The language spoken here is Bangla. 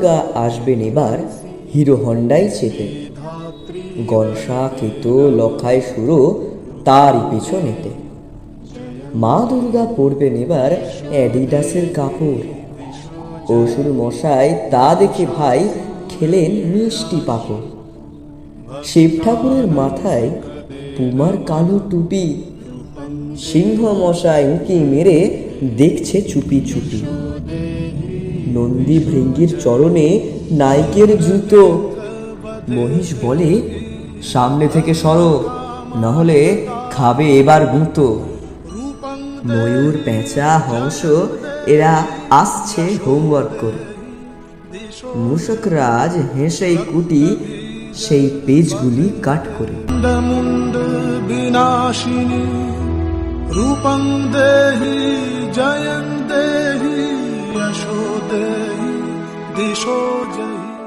দুর্গা আসবেন এবার হিরো হন্ডাই চেপে। গনসা কেতো লখায় সুরো তারই পেছনেতে। মা দুর্গা পরবেন এবার অ্যাডিডাসের কাপড়। অসুর মশাই তা দেখে ভাই খেলেন মিষ্টি পাপড়। শিব ঠাকুরের মাথায় পুমার কালো টুপি। সিংহ মশাই উঁকি মেরে দেখছে চুপি চুপি। নন্দী ভৃঙ্গির চরণে নায়কের জুতো। মহিষ বলে, সামনে থেকে সরো, নাহলে খাবে এবার গুঁতো। ময়ূর, পেঁচা, হংস, এরা আসছে হোমওয়ার্ক করে। মূষকরাজ হেসেই কুটি সেই পেজগুলি কাট করে। বিনাশিনী, রূপং দেহি জয়ন্ত। উদয়ী দিশো জয়ী